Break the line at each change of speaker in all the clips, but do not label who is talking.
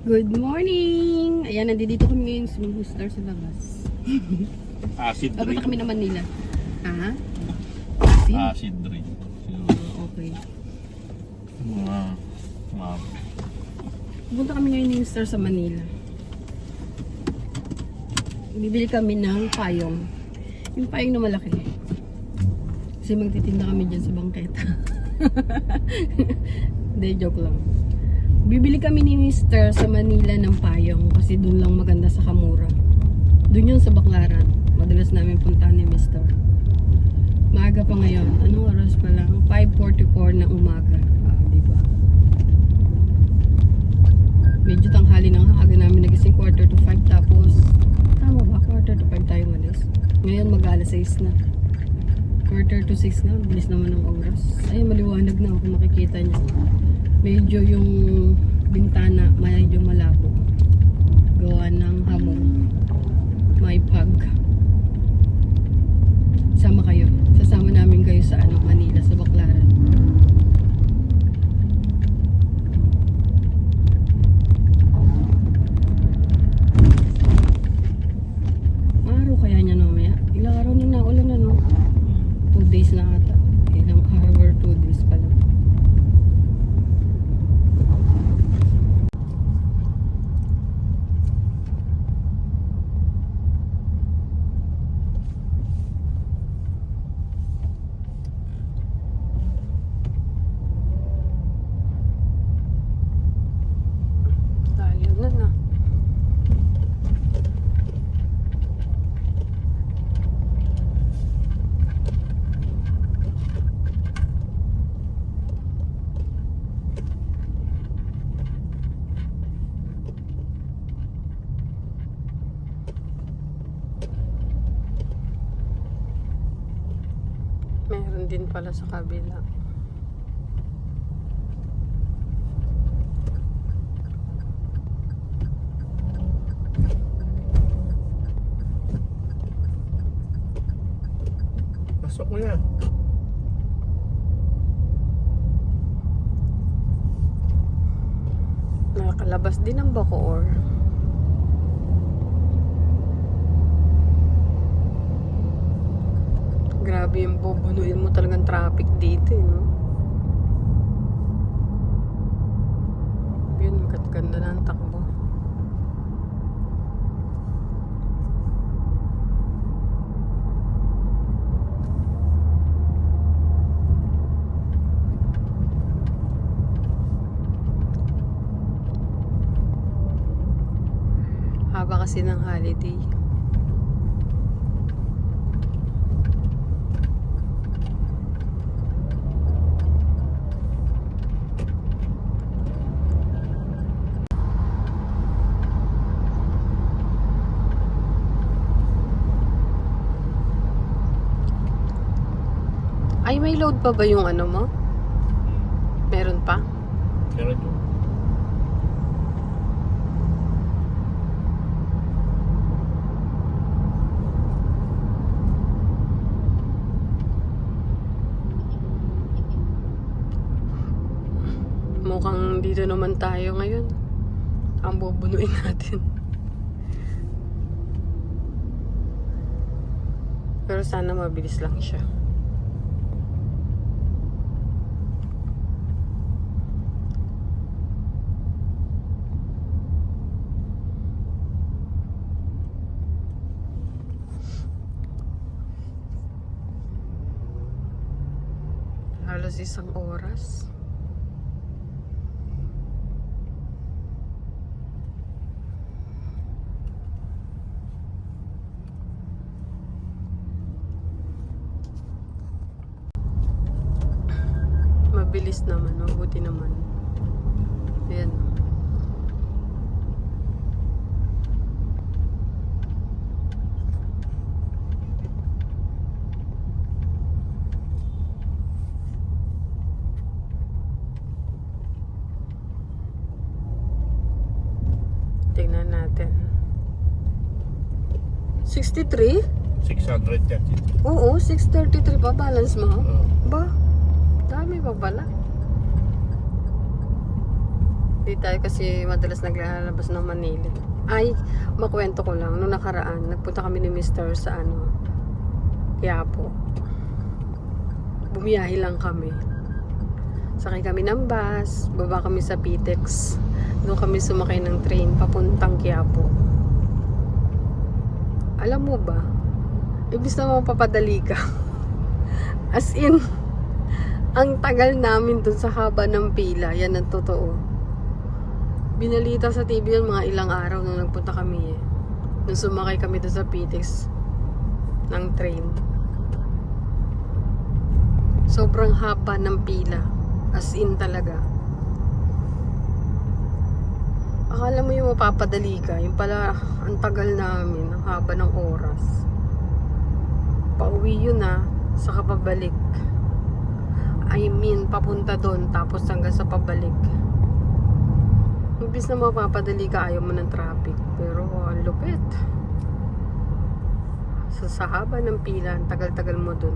Good morning! Ayan, nandito kami ngayon sa Ming Star sa labas.
Acid rain.
kami naman nila. Ha? Sin?
Acid rain.
Ah, okay.
Mga, mga,
Pupunta kami ngayon ng Star sa Manila. Bibili kami ng payong. Yung payong na malaki. Kasi magtitinda kami dyan sa bangketa. Hindi, joke lang. Bibili kami ni Mr. sa Manila ng payong kasi doon lang maganda sa Kamura. Doon yun sa Baklaran. Madalas namin puntahan ni Mr. Maaga pa ngayon. Anong oras pa lang? 5.44 ng umaga. Ah, di ba? Medyo tanghali na nga. Aga namin nagising quarter to 5 tapos tama ba? Quarter to 5 tayo malis. Ngayon mag alas 6 na. Quarter to 6 na. Bilis naman ng oras. Ay, maliwanag na kung makikita niyo. Medyo yung bintana medyo malabo. Gawa ng hamon. May pag. Sama kayo. Sasama namin kayo sa ano, Manila, sa Baclaran. Araw kaya niya mamaya? Ilang araw na naulan na no? Two days na ata. Ilang araw or two days pa lang. Layo na na. Meron din pala sa kabila.
pasok mo na.
Nakakalabas din ang Bacoor. Grabe yung bubunuin mo talagang traffic dito, eh, no? Yun, maganda na ang takbo. Haba kasi ng holiday. Ay, may load pa ba yung ano mo? Meron pa?
Meron yun.
Mukhang dito naman tayo ngayon. Ang bubunuin natin. Pero sana mabilis lang siya. Halos isang oras. Mabilis naman, mabuti naman. Ayan. Tingnan natin. 63?
630.
Oo, 633 pa. Balance mo?
Uh,
Ba? Dami pa pala. Di tayo kasi madalas naglalabas ng Manila. Ay, makwento ko lang. Noong nakaraan, nagpunta kami ni Mr. sa ano, Quiapo. Bumiyahe lang kami. Sakay kami ng bus, baba kami sa Pitex. Doon kami sumakay ng train papuntang Quiapo. Alam mo ba, ibis na mapapadali ka. As in, ang tagal namin dun sa haba ng pila. Yan ang totoo. Binalita sa TV yun mga ilang araw nung nagpunta kami eh. Nung sumakay kami dun sa Pitex ng train. Sobrang haba ng pila. As in talaga. Akala mo yung mapapadali ka. Yung pala, ang tagal namin. Ang haba ng oras. Pauwi yun ah. Sa kapabalik. I mean, papunta doon. Tapos hanggang sa pabalik. Imbis na mapapadali ka, ayaw mo ng traffic. Pero ang lupit. So, sa haba ng pila, ang tagal-tagal mo dun.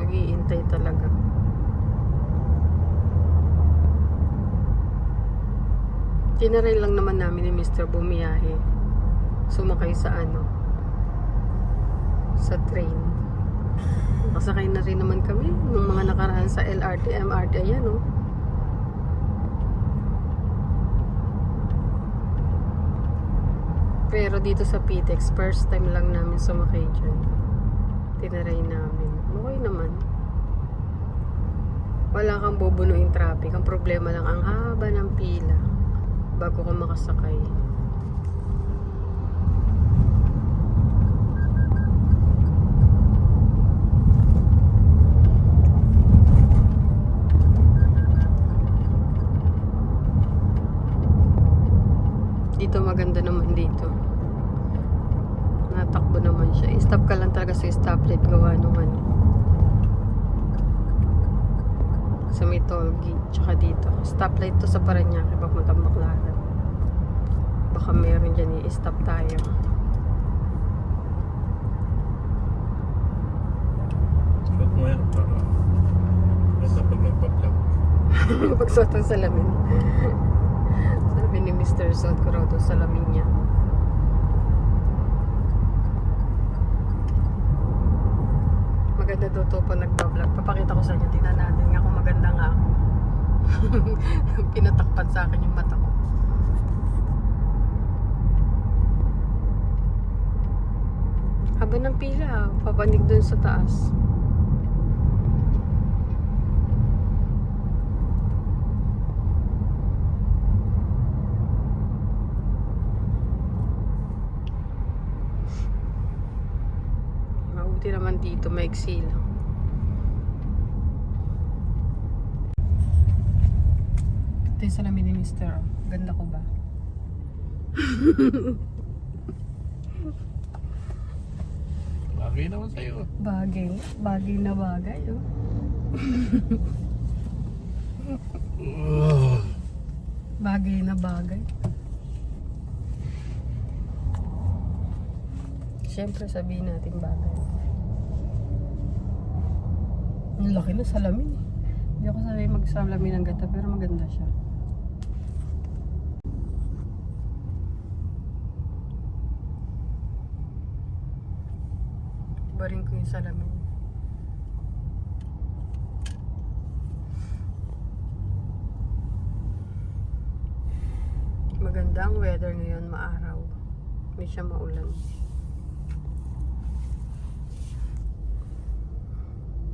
Mag-iintay talaga. Tinaray lang naman namin ni Mr. bumiyahe. Sumakay sa ano, sa train. Nakasakay na rin naman kami nung mga nakaraan sa LRT, MRT, ayan oh. Pero dito sa PTEX, first time lang namin sumakay dyan. Tinaray namin. Okay naman. Wala kang bubunuin traffic. Ang problema lang, ang haba ng pila bago ka makasakay. Dito maganda naman dito. Natakbo naman siya. I-stop ka lang talaga sa stoplight gawa nung ano. Sa may toll gate. Tsaka dito. Stoplight to sa Paranaque. Papuntang Baclaran. Baka meron dyan i-stop tayo.
Ba't mo yan para nasa pag nagpa-vlog.
Pagsuot ng salamin. Sabi ni Mr. Suot ko raw doon salamin niya. Maganda daw to po nagpa-vlog. Papakita ko sa inyo. Tingnan natin nga kung maganda nga ako. Pinatakpan sa akin yung mata ko. Haba ng pila. Papanig dun sa taas. Mabuti naman dito, maiksi lang. Ito yung salamin ni Mr. Ganda ko ba?
Bagay naman sa'yo.
Bagay. Bagay na bagay, oh. Bagay na bagay. Siyempre sabihin natin bagay. Ang laki na salamin eh. Hindi ako sanay magsalamin ng ganda pero maganda siya. Iba rin ko yung salamin. Maganda ang weather ngayon, maaraw. Hindi siya maulan.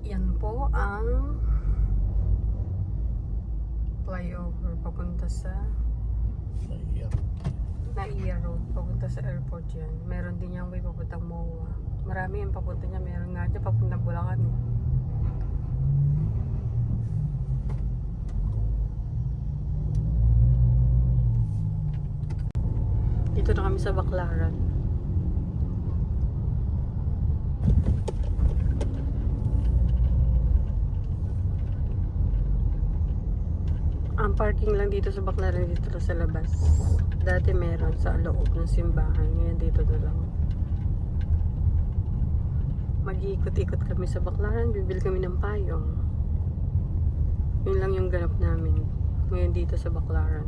Yan po ang flyover papunta sa. Naiya Road, papunta sa airport yan. Meron din yung way papuntang MOA. Marami yung papunta niya. Meron nga dyan papuntang Bulacan. Eh. Dito na kami sa Baclaran. Ang parking lang dito sa Baclaran dito sa labas. Dati meron sa loob ng simbahan. Ngayon dito na lang mag-iikot-ikot kami sa Baklaran, bibili kami ng payong. Yun lang yung ganap namin ngayon dito sa Baklaran.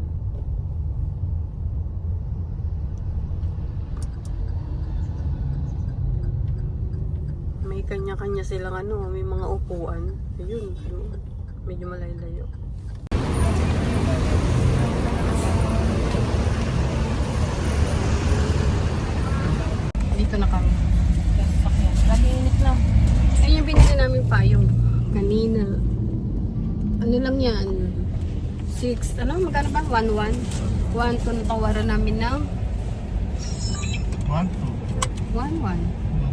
May kanya-kanya silang ano, may mga upuan. Ayun, yun. Medyo malayo-layo. Dito na kami. Yan? Six, ano? Magkano ba? One, one? One, to natawaran namin ng
One, two.
one, one.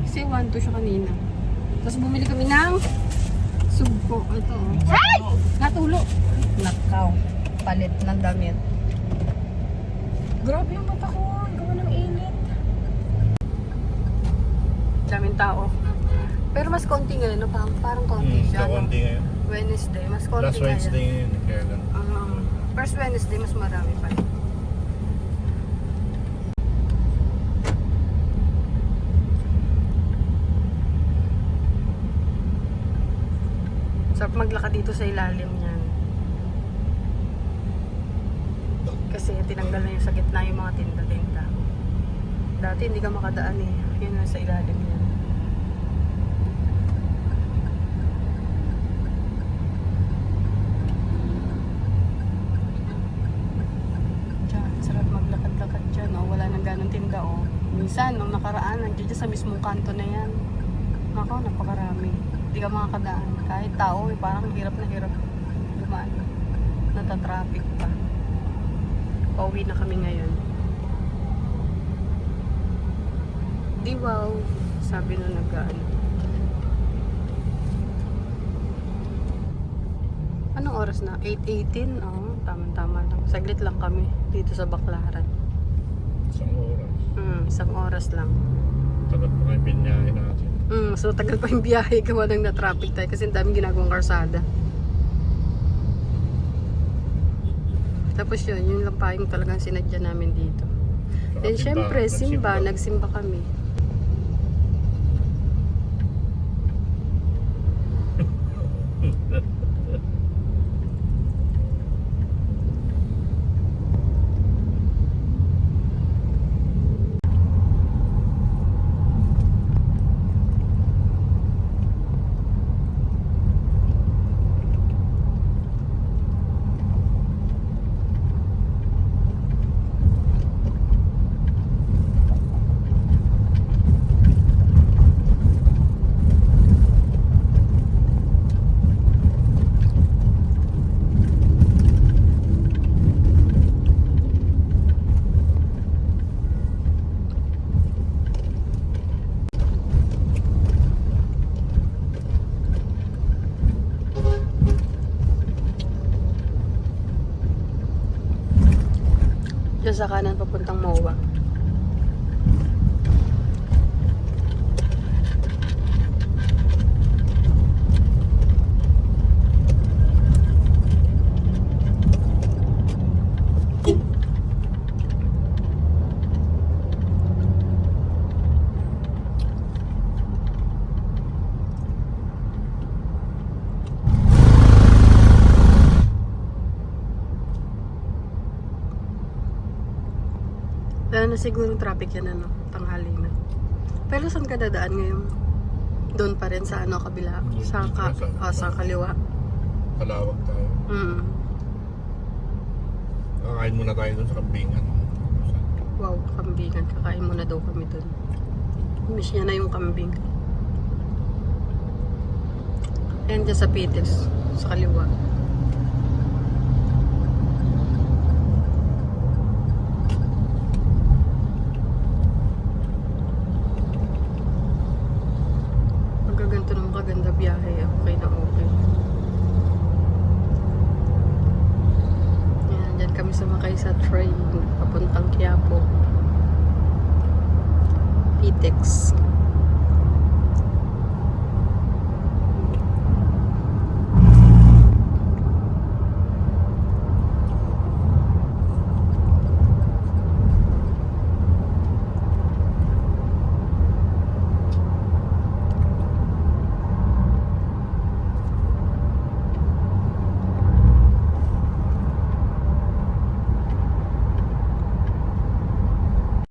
Kasi one, two siya kanina. Tapos bumili kami ng sugpo. Ito. oh. Ay! Natulo. Nakaw. Palit ng damit. Grabe yung mata ko. Ang gawa ng init. Daming tao. Pero mas konti ngayon. No? Parang, parang konti
Hmm,
siya. no?
kakunti ngayon.
Wednesday. Mas konti
Last Wednesday ngayon. Kaya lang.
Um, first Wednesday, mas marami pa rin. Sarap maglakad dito sa ilalim niyan. Kasi tinanggal na yung sa gitna yung mga tinda-tinda. Dati hindi ka makadaan eh. Yun na sa ilalim niyan. Diyan, sarap maglakad-lakad dyan. Oh. Wala nang ganong tinda. Oh. Minsan, nung nakaraan, nandiyan dyan sa mismong kanto na yan. Nako, napakarami. Hindi ka makakadaan. Kahit tao, eh, parang hirap na hirap dumaan. Natatraffic pa. Pauwi na kami ngayon. Di wow, sabi nung nag-ano. Anong oras na? 8.18? Oo, tama-tama lang. Saglit lang kami dito sa Baklaran.
Isang oras.
Hmm, isang oras lang.
Tagal pa kayo binyahe natin.
Hmm, so tagal pa yung biyahe gawa ng na-traffic tayo kasi ang daming ginagawang karsada. Tapos yun, yun lang pa yung talagang sinadya namin dito. Then syempre, simba,
nagsimba
kami. Sa kanan papuntang MOA. Na siguro yung traffic yan ano, tanghali na. Pero saan ka dadaan ngayon? Doon pa rin sa ano kabila? Sa, ka, ah, sa kaliwa.
Kalawag tayo.
Mm.
Kakain muna tayo dun sa kambingan.
Wow, kambingan. Kakain muna daw kami doon. Miss niya na yung kambing. Ayan dyan sa Pites, sa kaliwa. Pagkaganto ng kaganda biyahe, okay na okay. Ayan, dyan kami sumakay sa train papuntang Quiapo. Pitex.